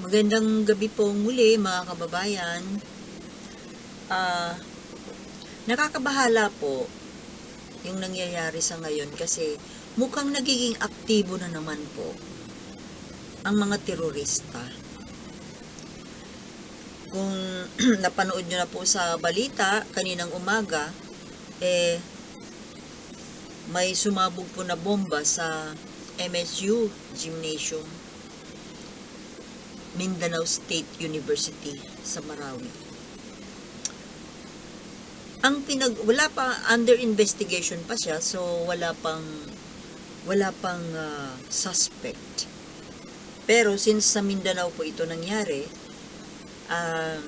Magandang gabi po muli mga kababayan. Ah, nakakabahala po yung nangyayari sa ngayon kasi mukhang nagiging aktibo na naman po ang mga terorista. Kung napanood nyo na po sa balita kaninang umaga, eh, may sumabog po na bomba sa MSU Gymnasium Mindanao State University sa Marawi. Ang pinag wala pa under investigation pa siya so wala pang wala pang ah, suspect. Pero since sa Mindanao po ito nangyari, ah,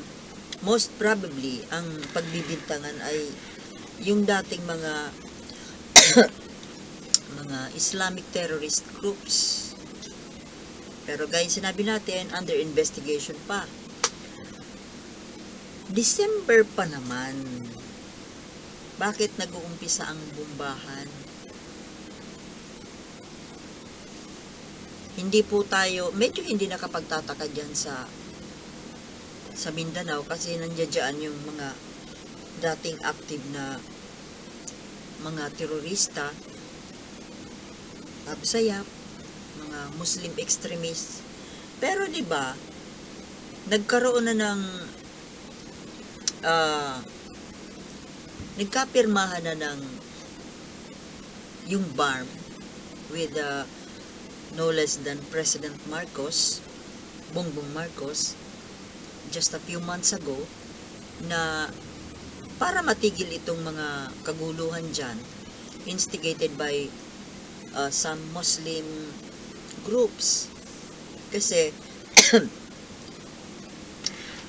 most probably ang pagbibintangan ay yung dating mga mga Islamic terrorist groups. Pero guys, sinabi natin, under investigation pa. December pa naman. Bakit nag-uumpisa ang bombahan? Hindi po tayo, medyo hindi nakapagtataka dyan sa sa Mindanao kasi nandiyan yung mga dating active na mga terorista, absayap, mga Muslim extremists. Pero 'di ba, nagkaroon na ng ah nagkapirmahan na ng yung BARM with uh, no less than President Marcos, Bongbong Marcos, just a few months ago, na para matigil itong mga kaguluhan dyan, instigated by uh, some Muslim groups. Kasi,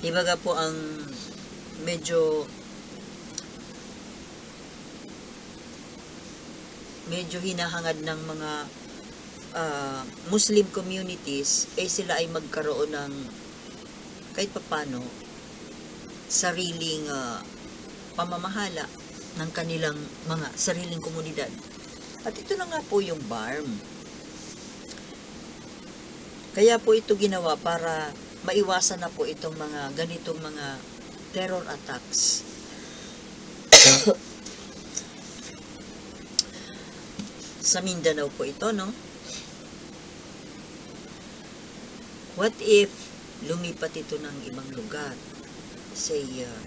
ibaga po ang medyo medyo hinahangad ng mga uh, Muslim communities eh sila ay magkaroon ng kahit papano sariling uh, pamamahala ng kanilang mga sariling komunidad. At ito na nga po yung BARM. Kaya po ito ginawa para maiwasan na po itong mga ganitong mga terror attacks. Sa Mindanao po ito, no? What if lumipat ito ng ibang lugar? Say, uh,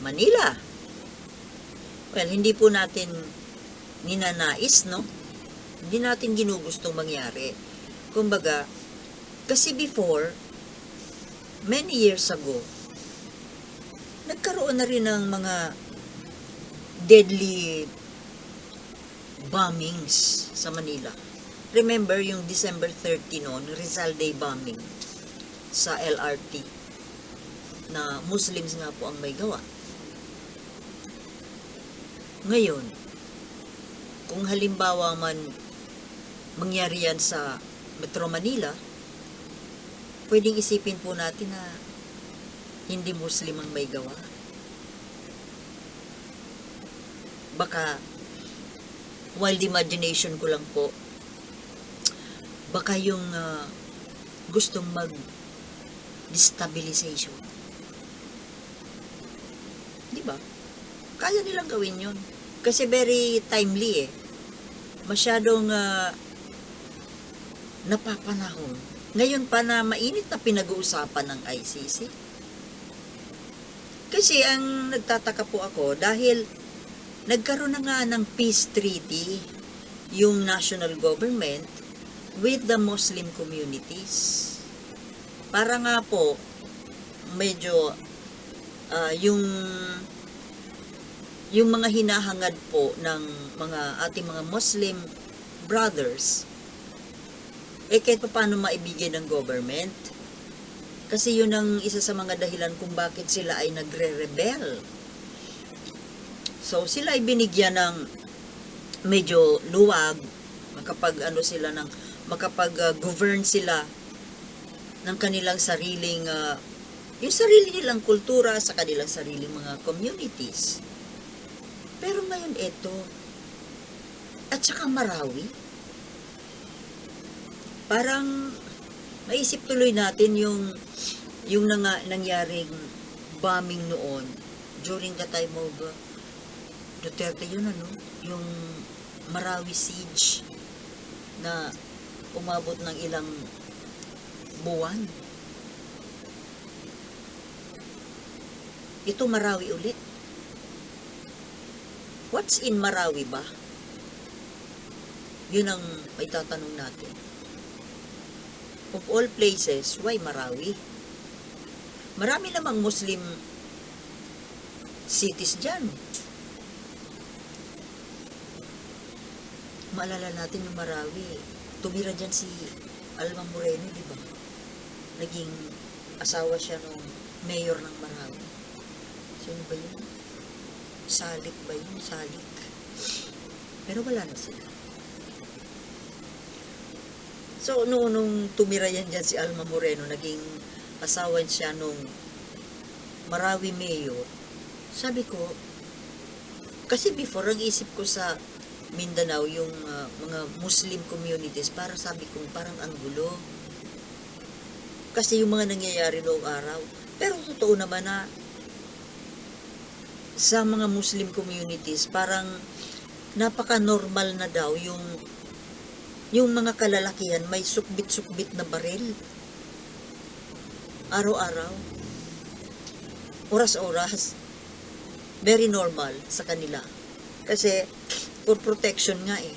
Manila. Well, hindi po natin ninanais, no? Hindi natin ginugustong mangyari. Kumbaga, kasi before, many years ago, nagkaroon na rin ng mga deadly bombings sa Manila. Remember yung December 30 noon, Rizal Day bombing sa LRT na Muslims nga po ang may gawa. Ngayon, kung halimbawa man mangyari yan sa Metro Manila, pwedeng isipin po natin na hindi Muslim ang may gawa. Baka, wild imagination ko lang po, baka yung ah, gustong mag destabilization. Di ba? Kaya nilang gawin yun. Kasi very timely eh. Masyadong ah, napapanahon. Ngayon pa na mainit na pinag-uusapan ng ICC. Kasi ang nagtataka po ako dahil nagkaroon na nga ng peace treaty yung national government with the Muslim communities. Para nga po medyo ah, yung yung mga hinahangad po ng mga ating mga Muslim brothers eh kahit pa paano maibigay ng government. Kasi yun ang isa sa mga dahilan kung bakit sila ay nagre-rebel. So sila ay binigyan ng medyo luwag makapag ano sila ng makapag uh, govern sila ng kanilang sariling uh, yung sarili nilang kultura sa kanilang sariling mga communities. Pero ngayon ito, at saka Marawi, parang maisip tuloy natin yung yung nanga, nangyaring bombing noon during the time of uh, Duterte yun ano, yung Marawi siege na umabot ng ilang buwan. Ito Marawi ulit. What's in Marawi ba? Yun ang may tatanong natin. Of all places, why Marawi? Marami namang Muslim cities dyan. Maalala natin yung Marawi. Tumira dyan si Alma Moreno, di ba? Naging asawa siya nung mayor ng Marawi. Sino ba yun? Salik ba yun? Salik. Pero wala na sila. So, noong nung tumira yan dyan si Alma Moreno, naging asawa siya nung Marawi Mayor, sabi ko, kasi before, ang isip ko sa Mindanao, yung ah, mga Muslim communities, para sabi ko, parang ang gulo. Kasi yung mga nangyayari noong araw. Pero totoo naman na sa mga Muslim communities, parang napaka-normal na daw yung yung mga kalalakihan may sukbit-sukbit na baril. Araw-araw. Oras-oras. Very normal sa kanila. Kasi, for protection nga eh.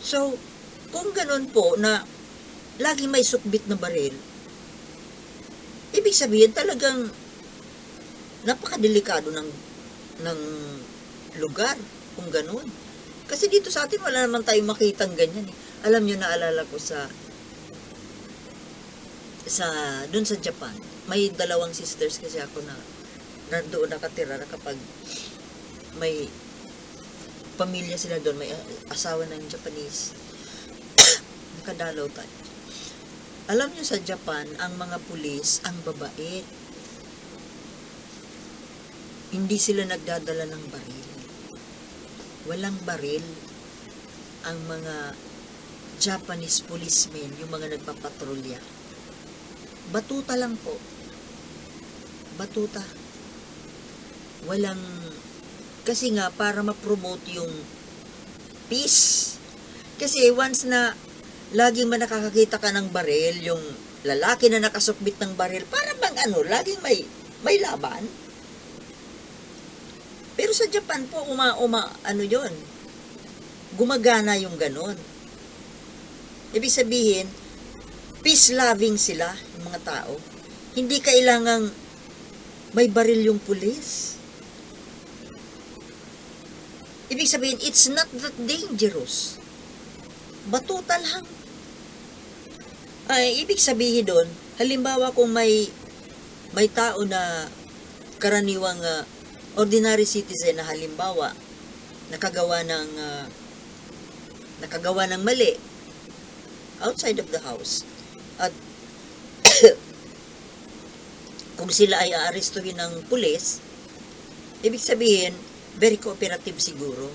So, kung ganun po na lagi may sukbit na baril, ibig sabihin talagang napakadelikado ng ng lugar kung ganun. Kasi dito sa atin wala naman tayong makitang ganyan eh. Alam nyo, naalala ko sa sa dun sa Japan, may dalawang sisters kasi ako na nandoon nakatira na kapag may pamilya sila doon, may asawa ng Japanese, nakadalaw tayo. Alam nyo sa Japan, ang mga pulis, ang babait. Hindi sila nagdadala ng baril. Walang baril ang mga Japanese policemen, yung mga nagpapatrolya. Batuta lang po. Batuta. Walang, kasi nga, para ma-promote yung peace. Kasi once na laging man nakakakita ka ng baril, yung lalaki na nakasukbit ng baril, para bang ano, laging may, may laban. Pero sa Japan po, uma, uma, ano yon gumagana yung ganon. Ibig sabihin, peace-loving sila, yung mga tao. Hindi kailangang may baril yung pulis. Ibig sabihin, it's not that dangerous. Batuta lang. Ay, ibig sabihin doon, halimbawa kung may may tao na karaniwang ah, ordinary citizen na halimbawa nakagawa ng ah, nakagawa ng mali outside of the house. At kung sila ay aarestuhin ng pulis ibig sabihin very cooperative siguro.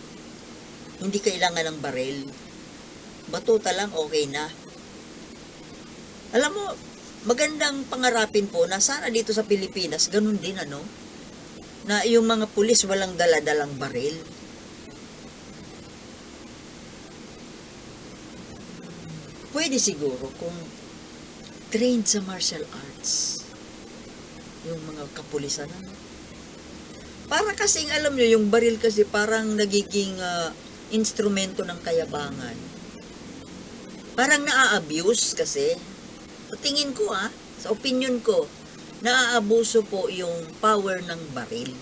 Hindi kailangan ng baril. Batuta lang okay na. Alam mo magandang pangarapin po na sana dito sa Pilipinas ganun din ano? Na yung mga pulis walang daladalang baril pwede siguro kung trained sa martial arts yung mga kapulisan ano? para kasing alam nyo yung baril kasi parang nagiging ah, instrumento ng kayabangan parang naa-abuse kasi sa tingin ko ah sa opinion ko naaabuso po yung power ng baril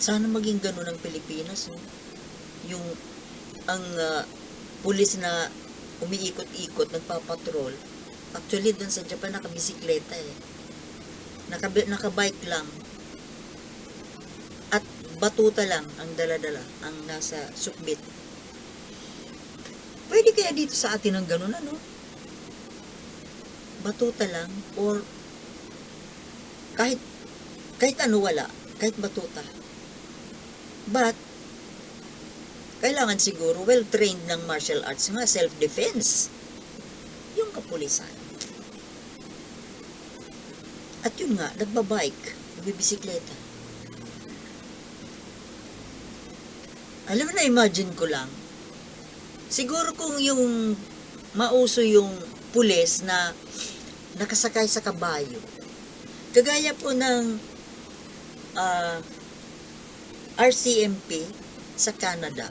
sana maging ganun ang Pilipinas no? Yung ang ah, pulis na umiikot-ikot, nagpapatrol. Actually, dun sa Japan, nakabisikleta eh. Nakabi, nakabike lang. At batuta lang ang dala-dala, ang nasa sukbit. Pwede kaya dito sa atin ang ganun, ano? Batuta lang, or kahit, kahit ano wala, kahit batuta. But, Kailangan siguro well-trained ng martial arts nga, self-defense. Yung kapulisan. At yun nga, nagbabike, nagbibisikleta. Alam mo na, imagine ko lang. Siguro kung yung mauso yung pulis na nakasakay sa kabayo. Kagaya po ng ah, RCMP sa Canada.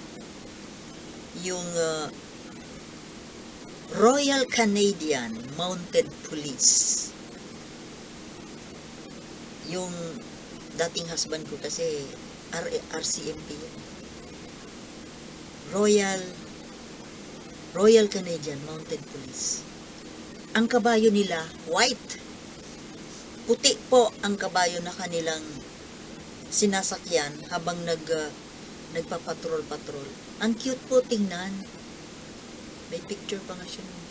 Yung ah, Royal Canadian Mounted Police. Yung dating husband ko kasi R- RCMP. Royal Royal Canadian Mounted Police. Ang kabayo nila, white. Puti po ang kabayo na kanilang sinasakyan habang nag uh, nagpapatrol-patrol. Ang cute po tingnan. May picture pa nga siya nun.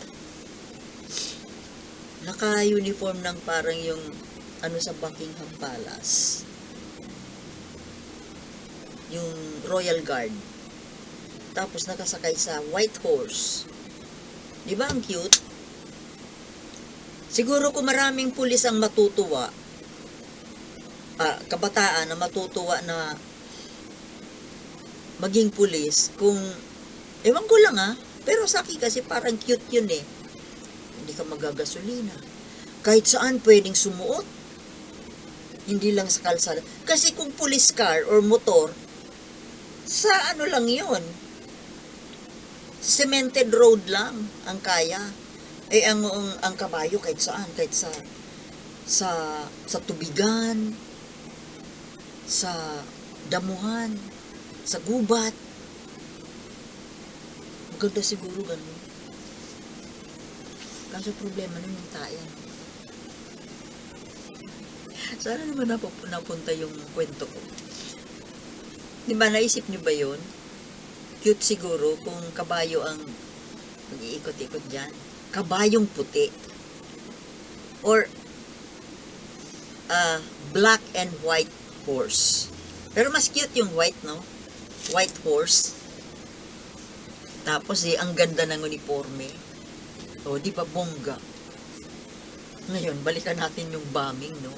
Naka-uniform ng parang yung ano sa Buckingham Palace. Yung Royal Guard. Tapos nakasakay sa white horse. Di ba ang cute? Siguro kung maraming pulis ang matutuwa, ah, kabataan na matutuwa na maging pulis, kung, ewan ko lang ah, pero sa akin kasi parang cute yun eh. Hindi ka magagasolina. Kahit saan pwedeng sumuot. Hindi lang sa kalsada. Kasi kung police car or motor, sa ano lang yun, cemented road lang ang kaya. Eh ang, ang ang kabayo kahit saan, kahit sa sa sa tubigan, sa damuhan, sa gubat. Maganda siguro ganun. Kaso problema nun yung tayan. Sana naman napup- napunta yung kwento ko. Di ba, naisip niyo ba yun? Cute siguro kung kabayo ang mag-iikot-ikot dyan. Kabayong puti. Or, ah, black and white horse. Pero mas cute yung white, no? White horse. Tapos, eh, ang ganda ng uniforme. O, di ba bongga? Ngayon, balikan natin yung bombing, no?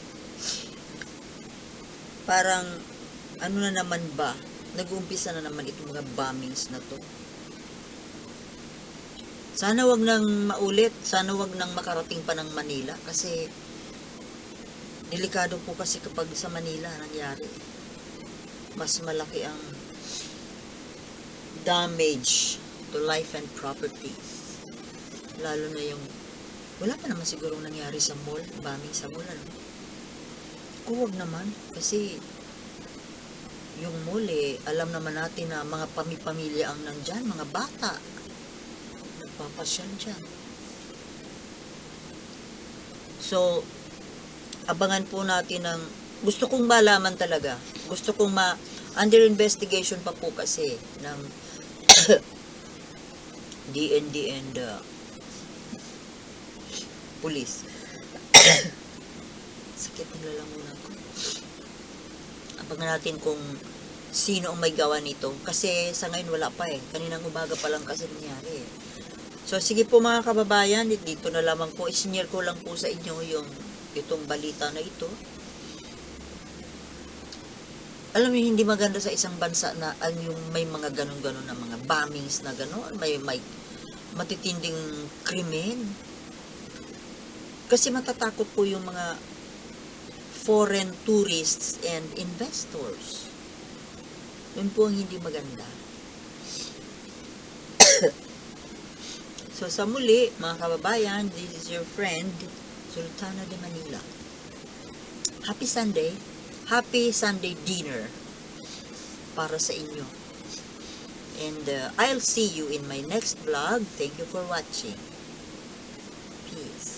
Parang, ano na naman ba? Nag-uumpisa na naman itong mga bombings na to. Sana wag nang maulit. Sana wag nang makarating pa ng Manila. Kasi, delikado po kasi kapag sa Manila nangyari. Mas malaki ang damage to life and property. Lalo na yung, wala pa naman siguro nangyari sa mall, bombing sa mall, ano? Huwag naman, kasi yung mall eh, alam naman natin na mga pamipamilya ang nandyan, mga bata. Nagpapasyal dyan. So, abangan po natin ng, gusto kong malaman talaga, gusto kong ma, under investigation pa po kasi ng DND and uh, police. Sakit ng lalamunan ko. Abangan natin kung sino ang may gawa nito. Kasi sa ngayon wala pa eh. Kaninang umaga pa lang kasi nangyari eh. So sige po mga kababayan, dito na lamang po. Isinyer ko lang po sa inyo yung itong balita na ito. Alam niyo, hindi maganda sa isang bansa na ang yung may mga ganun-ganun na mga bombings na gano'n, may, may matitinding krimen. Kasi matatakot po yung mga foreign tourists and investors. Yun po ang hindi maganda. so sa muli, mga kababayan, this is your friend, Sultana de Manila. Happy Sunday. Happy Sunday dinner para sa inyo. And uh, I'll see you in my next vlog. Thank you for watching. Peace.